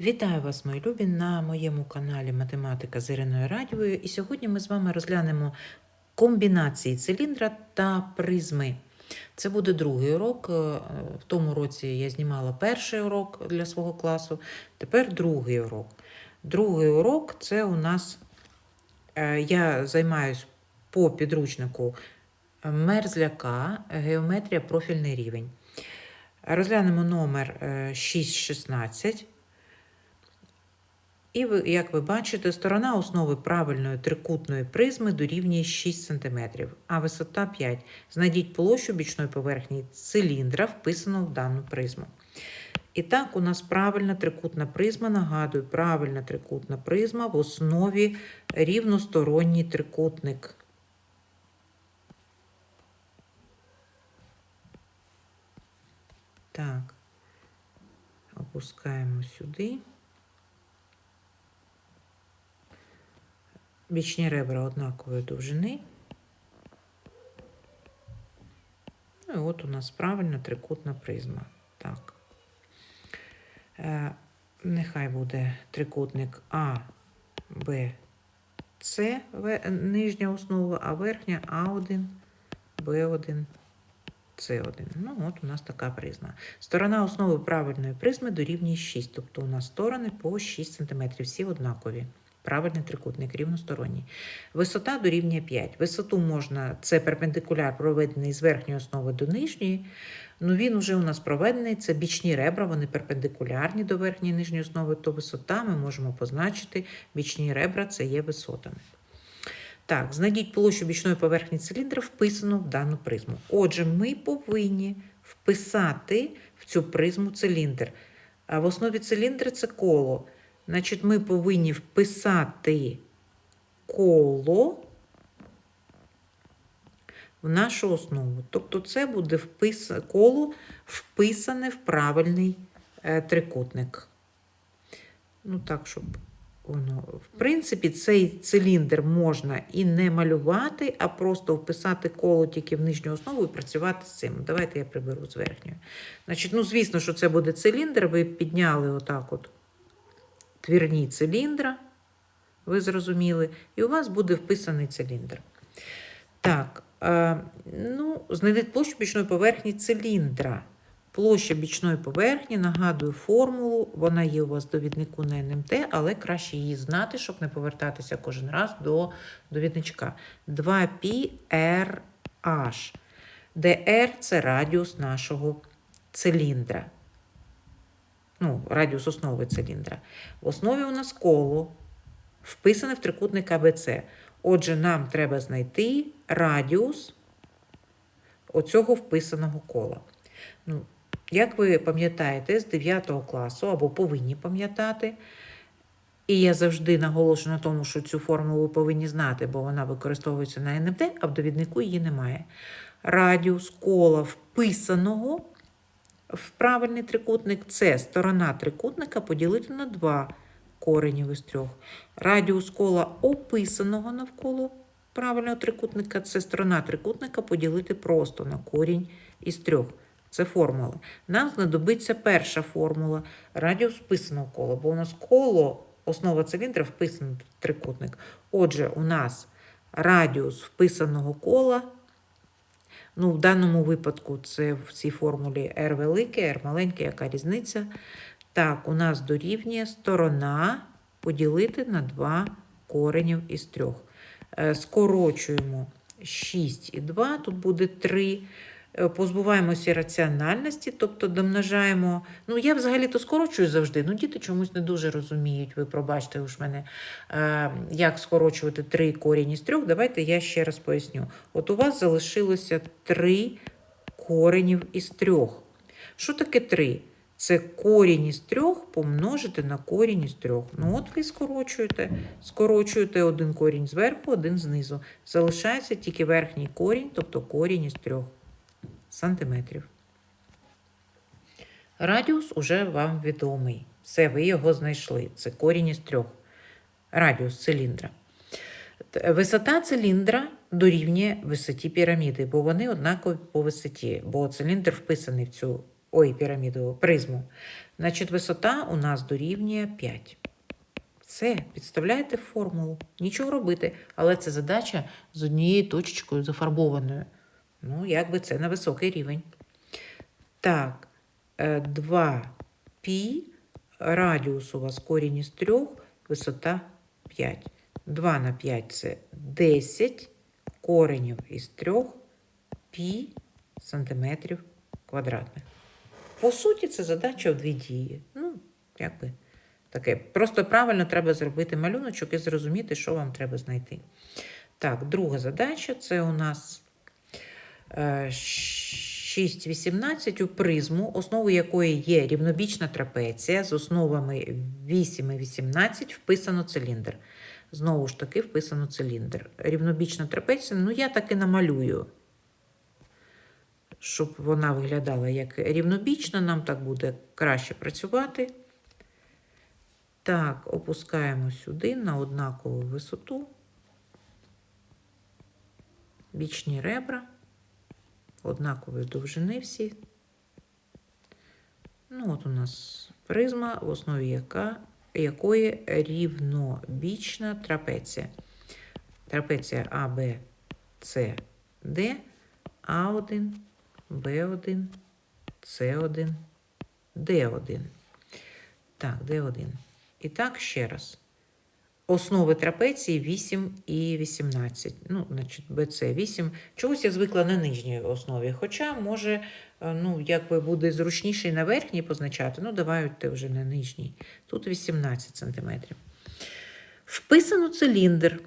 Вітаю вас, мої любі, на моєму каналі Математика з Іриною Радьовою. І сьогодні ми з вами розглянемо комбінації циліндра та призми. Це буде другий урок. Е, В тому році я знімала перший урок для свого класу, тепер другий урок. Другий урок це у нас е, я займаюсь по підручнику Мерзляка, геометрія, профільний рівень. Розглянемо номер е, 616. І як ви бачите, сторона основи правильної трикутної призми дорівнює 6 см, а висота 5. Знайдіть площу бічної поверхні циліндра, вписаного в дану призму. І так, у нас правильна трикутна призма. Нагадую, правильна трикутна призма в основі рівносторонній трикутник. Так, опускаємо сюди. Бічні ребра однакової довжини. Ну і от у нас правильна трикутна призма. Так. Е, нехай буде трикутник А, Б, С, нижня основа, а верхня А1, Б1, С1. Ну, от у нас така призма. Сторона основи правильної призми дорівнює 6, тобто у нас сторони по 6 см, всі однакові. Правильний трикутник, рівносторонній. Висота дорівнює 5. Висоту можна, це перпендикуляр, проведений з верхньої основи до нижньої. Ну він вже у нас проведений, це бічні ребра, вони перпендикулярні до верхньої і нижньої основи, то висота ми можемо позначити. Бічні ребра це є висотами. Так, знайдіть площу бічної поверхні циліндра, вписану в дану призму. Отже, ми повинні вписати в цю призму циліндр. А в основі циліндра це коло. Значить, ми повинні вписати коло в нашу основу. Тобто, це буде впис... коло вписане в правильний е, трикутник. Ну, так, щоб воно. В принципі, цей циліндр можна і не малювати, а просто вписати коло тільки в нижню основу і працювати з цим. Давайте я приберу з верхньої. Значить, ну, звісно, що це буде циліндр. Ви підняли отак от твірні циліндра, ви зрозуміли, і у вас буде вписаний циліндр. Так, е, ну, знайдіть площу бічної поверхні циліндра. Площа бічної поверхні, нагадую формулу, вона є у вас в довіднику на НМТ, але краще її знати, щоб не повертатися кожен раз до довідничка. 2πRH, де R – це радіус нашого циліндра ну, радіус основи циліндра. В основі у нас коло вписане в трикутник АБЦ. Отже, нам треба знайти радіус оцього вписаного кола. Ну, як ви пам'ятаєте, з 9 класу або повинні пам'ятати, і я завжди наголошую на тому, що цю формулу ви повинні знати, бо вона використовується на НМТ, а в довіднику її немає. Радіус кола вписаного в правильний трикутник це сторона трикутника поділити на 2 коренів із трьох. Радіус кола описаного навколо правильного трикутника це сторона трикутника поділити просто на корінь із трьох. Це формула. Нам знадобиться перша формула радіус вписаного кола, бо у нас коло, основа циліндра вписаний трикутник. Отже, у нас радіус вписаного кола Ну, в даному випадку це в цій формулі R велике, R маленьке, яка різниця. Так, у нас дорівнює сторона поділити на 2 коренів із 3. Скорочуємо 6 і 2, тут буде 3. Е, Позбуваємося раціональності, тобто домножаємо. Ну, я взагалі-то скорочую завжди. Ну, діти чомусь не дуже розуміють. Ви пробачте уж мене, е, як скорочувати 3 корінь із 3. Давайте я ще раз поясню. От у вас залишилося 3 коренів із 3. Що таке 3? Це корінь із 3 помножити на корінь із 3. Ну, от ви скорочуєте. Скорочуєте один корінь зверху, один знизу. Залишається тільки верхній корінь, тобто корінь із 3 сантиметрів. Радіус уже вам відомий. Все, ви його знайшли. Це корінь із трьох. Радіус циліндра. Висота циліндра дорівнює висоті піраміди, бо вони однакові по висоті, бо циліндр вписаний в цю ой, піраміду, призму. Значить, висота у нас дорівнює 5. Все, підставляєте формулу. Нічого робити. Але це задача з однією точечкою зафарбованою. Ну, якби це на високий рівень. Так, 2 пі, радіус у вас корінь із 3, висота 5. 2 на 5 це 10 коренів із 3 пі сантиметрів квадратних. По суті, це задача в дві дії. Ну, якби таке. Просто правильно треба зробити малюночок і зрозуміти, що вам треба знайти. Так, друга задача це у нас е, 6,18 у призму, основою якої є рівнобічна трапеція з основами 8 і 18 вписано циліндр. Знову ж таки, вписано циліндр. Рівнобічна трапеція, ну я так і намалюю. Щоб вона виглядала як рівнобічна, нам так буде краще працювати. Так, опускаємо сюди на однакову висоту. Бічні ребра, однакової довжини всі. Ну, от у нас призма, в основі яка, якої рівнобічна трапеція. Трапеція А, Б, С, Д, А1, Б1, С1, Д1. Так, Д1. І так, ще раз. Основи трапеції 8 і 18. Ну, значить, БЦ 8. Чогось я звикла на нижній основі. Хоча, може, е, ну, якби буде зручніше на верхній позначати. Ну, давайте вже на нижній. Тут 18 см. Вписано циліндр.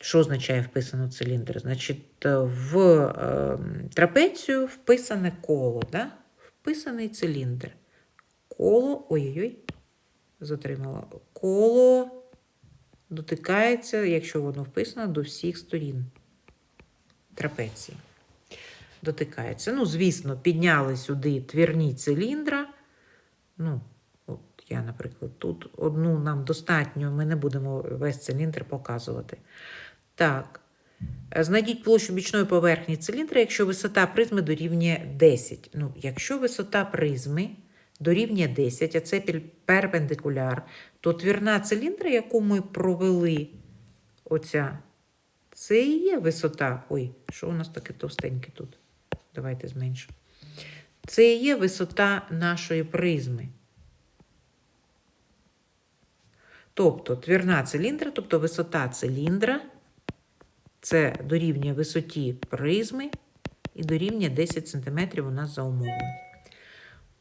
Що означає вписано циліндр? Значить, е, в е, трапецію вписане коло. Да? Вписаний циліндр. Коло. Ой-ой-ой затримала. Коло дотикається, якщо воно вписано, до всіх сторін трапеції. Дотикається. Ну, звісно, підняли сюди твірні циліндра. Ну, от я, наприклад, тут одну нам достатньо, ми не будемо весь циліндр показувати. Так. Знайдіть площу бічної поверхні циліндра, якщо висота призми дорівнює 10. Ну, якщо висота призми дорівнює 10, а це перпендикуляр, то твірна циліндра, яку ми провели, оця, це і є висота. Ой, що у нас таке товстеньке тут? Давайте зменшимо. Це і є висота нашої призми. Тобто твірна циліндра, тобто висота циліндра, це дорівнює висоті призми і дорівнює 10 см у нас за умовою.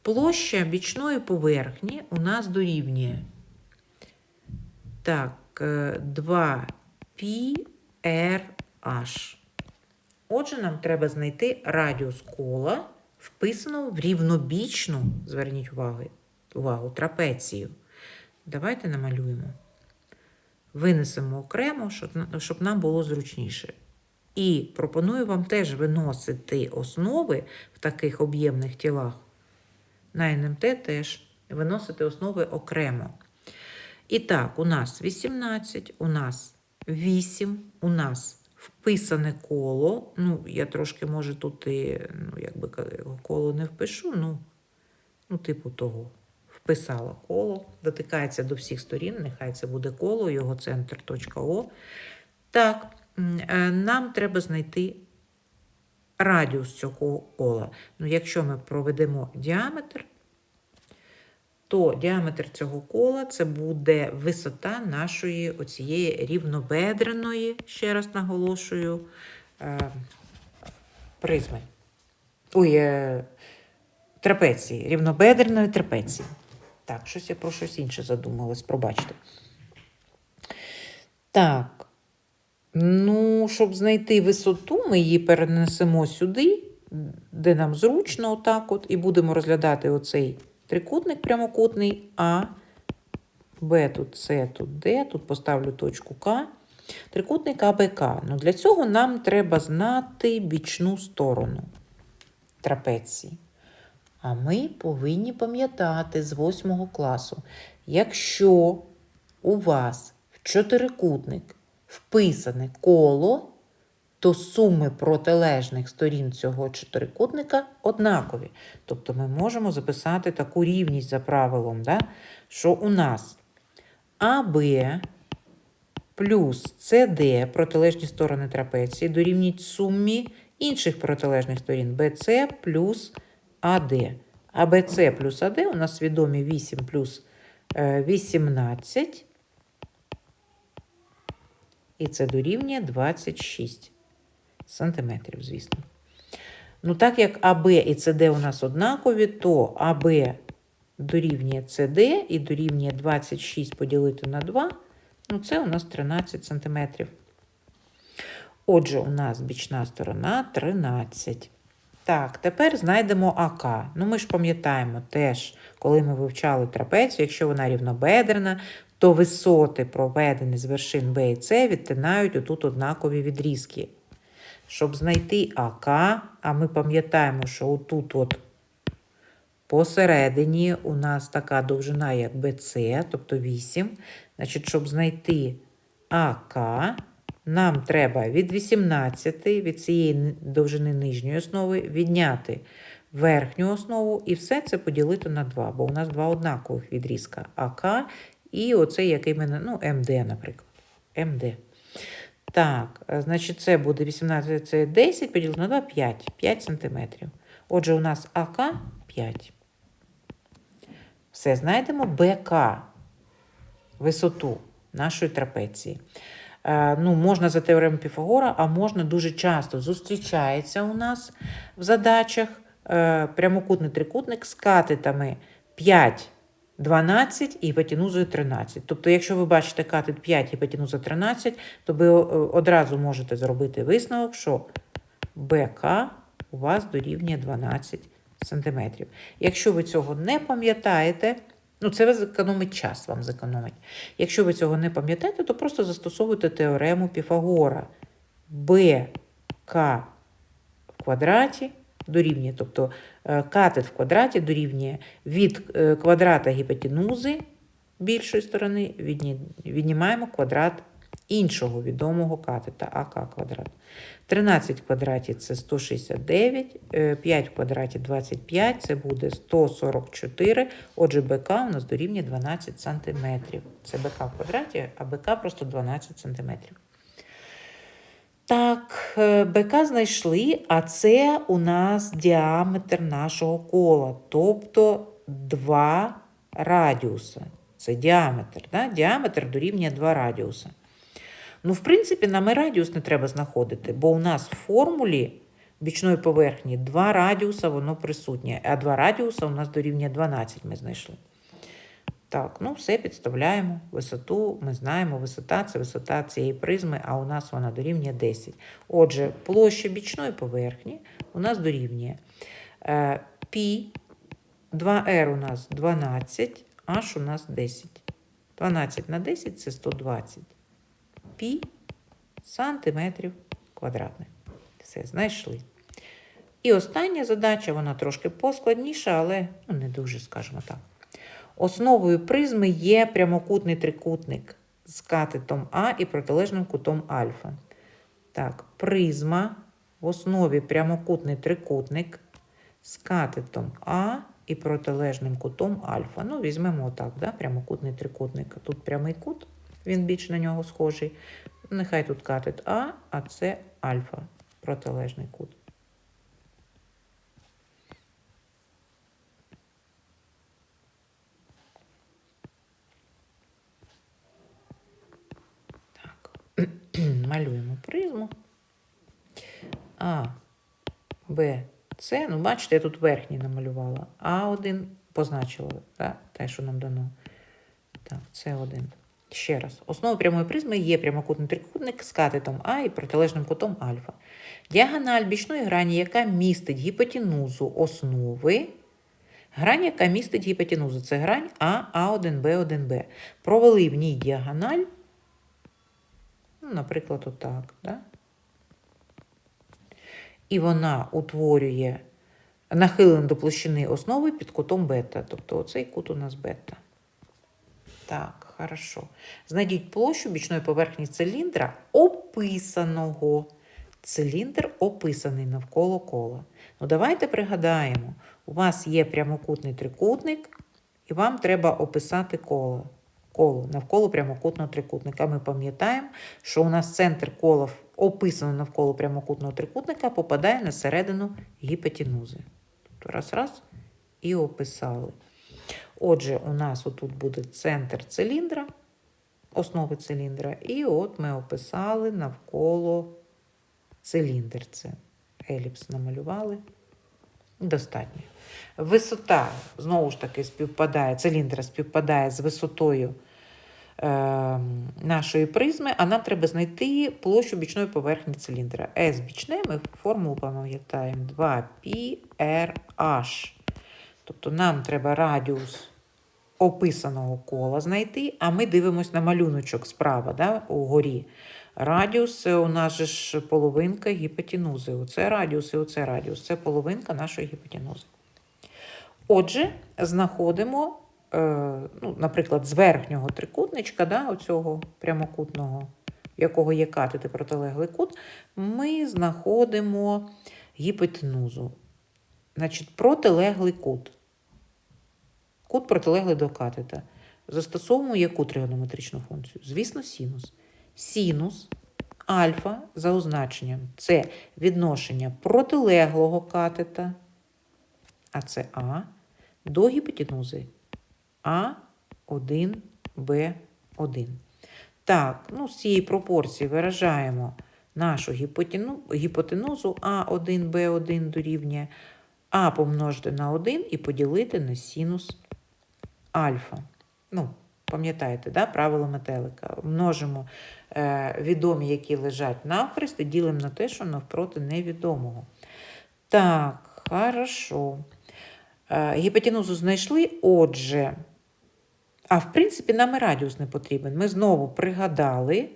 Площа бічної поверхні у нас дорівнює так, 2 πRH. Отже, нам треба знайти радіус кола, вписаного в рівнобічну, зверніть увагу, увагу, трапецію. Давайте намалюємо. Винесемо окремо, щоб нам було зручніше. І пропоную вам теж виносити основи в таких об'ємних тілах на НМТ теж виносити основи окремо. І так, у нас 18, у нас 8, у нас вписане коло. Ну, я трошки, може, тут і ну, якби коло не впишу, ну, ну, типу того. Вписала коло, дотикається до всіх сторін, нехай це буде коло, його центр О. Так, е, нам треба знайти радіус цього кола. Ну, Якщо ми проведемо діаметр, то діаметр цього кола це буде висота нашої оцієї рівнобедреної, ще раз наголошую, е, призми. Ой, е, трапеції, рівнобедреної трапеції. Так, щось я про щось інше задумалась, пробачте. Так. Ну, щоб знайти висоту, ми її перенесемо сюди, де нам зручно, отак от, і будемо розглядати оцей трикутник прямокутний А, Б тут С, тут Д, тут поставлю точку К. Трикутник АБК. Ну, Для цього нам треба знати бічну сторону трапеції. А ми повинні пам'ятати з 8 класу, якщо у вас чотирикутник вписане коло, то суми протилежних сторін цього чотирикутника однакові. Тобто ми можемо записати таку рівність за правилом, да? що у нас АБ плюс СД протилежні сторони трапеції дорівнюють сумі інших протилежних сторін БЦ плюс АД. А БЦ плюс АД у нас відомі 8 плюс е, 18. І це дорівнює 26 сантиметрів, звісно. Ну, так як АБ і СД у нас однакові, то АБ дорівнює СД і дорівнює 26 поділити на 2, ну це у нас 13 сантиметрів. Отже, у нас бічна сторона 13. Так, тепер знайдемо АК. Ну, ми ж пам'ятаємо теж, коли ми вивчали трапецію, якщо вона рівнобедрена, то висоти, проведені з вершин Б і С, відтинають отут однакові відрізки. Щоб знайти АК, а ми пам'ятаємо, що отут от посередині у нас така довжина, як БЦ, тобто 8. Значить, щоб знайти АК, нам треба від 18 від цієї довжини нижньої основи відняти верхню основу і все це поділити на 2, бо у нас два однакових відрізка АК і оцей, який ми, на- ну, МД, наприклад. МД. Так, е, значить, це буде 18, це 10, поділити на 2, 5. 5 сантиметрів. Отже, у нас АК 5. Все, знайдемо БК, висоту нашої трапеції. Е, ну, можна за теоремою Піфагора, а можна дуже часто зустрічається у нас в задачах е, прямокутний трикутник з катетами 5, 12 і гіпотенузою 13. Тобто, якщо ви бачите катет 5 і гіпотенуза 13, то ви е, одразу можете зробити висновок, що БК у вас дорівнює 12 см. Якщо ви цього не пам'ятаєте, ну це зекономить час, вам зекономить. Якщо ви цього не пам'ятаєте, то просто застосовуйте теорему Піфагора. БК в квадраті дорівнює, тобто е, катет в квадраті дорівнює від е, квадрата гіпотенузи більшої сторони, віднімаємо квадрат іншого відомого катета АК квадрат. 13 в квадраті це 169, е, 5 в квадраті 25, це буде 144. Отже, БК у нас дорівнює 12 сантиметрів. Це БК в квадраті, а БК просто 12 сантиметрів. Так, е, БК знайшли, а це у нас діаметр нашого кола, тобто 2 радіуса. Це діаметр. Да? Діаметр дорівнює 2 радіуса. Ну, в принципі, нам і радіус не треба знаходити, бо у нас в формулі бічної поверхні 2 радіуса, воно присутнє, а 2 радіуса у нас дорівнює 12 ми знайшли. Так, ну все підставляємо. Висоту ми знаємо, висота це висота цієї призми, а у нас вона дорівнює 10. Отже, площа бічної поверхні у нас дорівнює е, пі, 2r у нас 12, h у нас 10. 12 на 10 це 120 пі сантиметрів квадратних. Все, знайшли. І остання задача, вона трошки поскладніша, але ну, не дуже, скажімо так. Основою призми є прямокутний трикутник з катетом А і протилежним кутом альфа. Так, призма в основі прямокутний трикутник з катетом А і протилежним кутом альфа. Ну, візьмемо отак, да, прямокутний трикутник. Тут прямий кут, він більш на нього схожий. Нехай тут катет А, а це альфа, протилежний кут. Так, малюємо призму. А, Б, С. Ну, бачите, я тут верхній намалювала. А1 позначила, да? те, що нам дано. Так, С1. Ще раз. Основою прямої призми є прямокутний трикутник з катетом А і протилежним кутом альфа. Діагональ бічної грані, яка містить гіпотенузу основи. Грань, яка містить гіпотенузу. Це грань А, А1, Б1, Б. Провели в ній діагональ. Ну, наприклад, отак. Да? І вона утворює нахилену до площини основи під кутом бета. Тобто оцей кут у нас бета. Так, хорошо. Знайдіть площу бічної поверхні циліндра, описаного циліндр описаний навколо кола. Ну, давайте пригадаємо, у вас є прямокутний трикутник, і вам треба описати коло. Коло навколо прямокутного трикутника. Ми пам'ятаємо, що у нас центр кола, описаний навколо прямокутного трикутника, попадає на середину гіпотенузи. Тобто раз, раз і описали. Отже, у нас отут буде центр циліндра, основи циліндра, і от ми описали навколо циліндр. Це еліпс намалювали. Достатньо. Висота, знову ж таки, співпадає, циліндра співпадає з висотою е, нашої призми, а нам треба знайти площу бічної поверхні циліндра. S бічне, ми формулу пам'ятаємо 2πRH. Тобто нам треба радіус описаного кола знайти, а ми дивимося на малюночок справа, да, угорі. Радіус у нас же ж половинка гіпотенузи. Оце радіус і оце радіус. Це половинка нашої гіпотенузи. Отже, знаходимо, е, ну, наприклад, з верхнього трикутничка, да, оцього прямокутного, в якого є катети протилеглий кут, ми знаходимо гіпотенузу. Значить, протилеглий кут. Кут протилеглий до катета. Застосовуємо яку тригонометричну функцію? Звісно, синус. Синус альфа за означенням це відношення протилеглого катета, а це А, до гіпотенузи А1, Б1. Так, ну, з цієї пропорції виражаємо нашу гіпотену, гіпотенузу А1, Б1 дорівнює А помножити на 1 і поділити на синус альфа. Ну, пам'ятаєте, да, правило метелика. Множимо е, відомі, які лежать навхрест, і ділимо на те, що навпроти невідомого. Так, хорошо. Е, гіпотенузу знайшли, отже. А в принципі, нам і радіус не потрібен. Ми знову пригадали,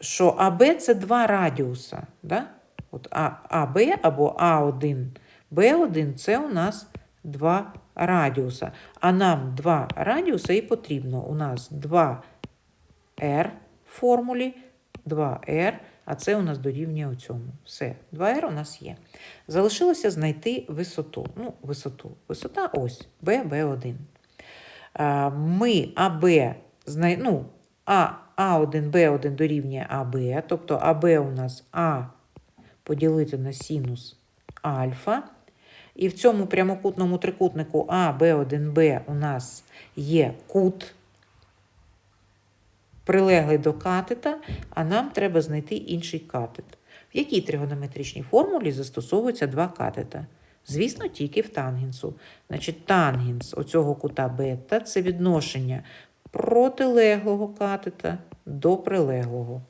що АБ це два радіуса. Да? От АБ або А1, Б1 це у нас два радіуса. А нам два радіуса і потрібно. У нас 2R в формулі, 2R, а це у нас дорівнює у цьому. Все, 2R у нас є. Залишилося знайти висоту. Ну, висоту. Висота ось B, B1. Ми АБ знай... ну, А, А1, Б1 дорівнює АБ, тобто АБ у нас А поділити на синус альфа. І в цьому прямокутному трикутнику А, Б1, Б у нас є кут, прилеглий до катета, а нам треба знайти інший катет. В якій тригонометричній формулі застосовуються два катета? Звісно, тільки в тангенсу. Значить, тангенс оцього кута бета це відношення протилеглого катета до прилеглого.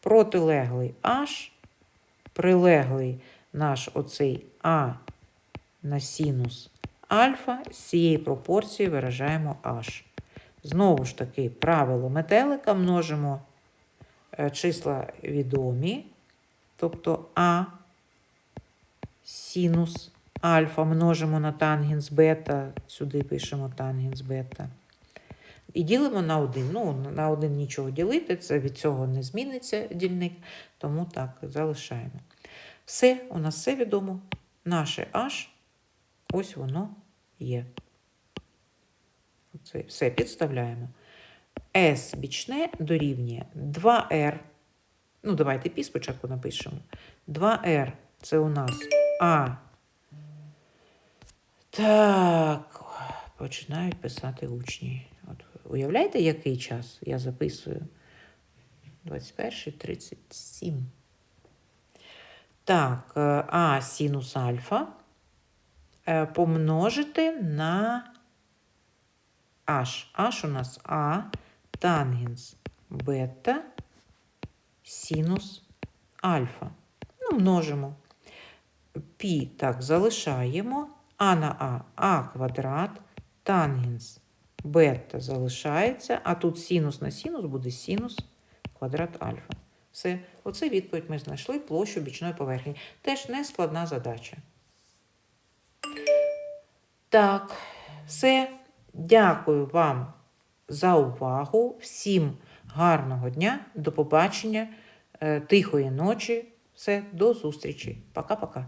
Протилеглий H, прилеглий наш оцей А на синус альфа, з цієї пропорції виражаємо H. Знову ж таки, правило метелика множимо е, числа відомі, тобто А синус альфа множимо на тангенс бета, сюди пишемо тангенс бета. І ділимо на 1. Ну, на 1 нічого ділити, це від цього не зміниться дільник, тому так, залишаємо. Все, у нас все відомо. Наше H, ось воно є. Оце все підставляємо. S бічне дорівнює 2R. Ну, давайте пі спочатку напишемо. 2R це у нас А. Так, починають писати учні. От, уявляєте, який час я записую? 21.37. Так, е, А синус альфа е, помножити на H. H у нас А, тангенс бета, синус альфа. Ну, множимо. Пі так залишаємо. А на А А квадрат, тангенс бета залишається, а тут синус на синус буде синус квадрат альфа. Все, оце відповідь ми знайшли площу бічної поверхні. Теж не складна задача. Так, все. Дякую вам за увагу. Всім гарного дня, до побачення, е, тихої ночі. Все, до зустрічі. Пока-пока.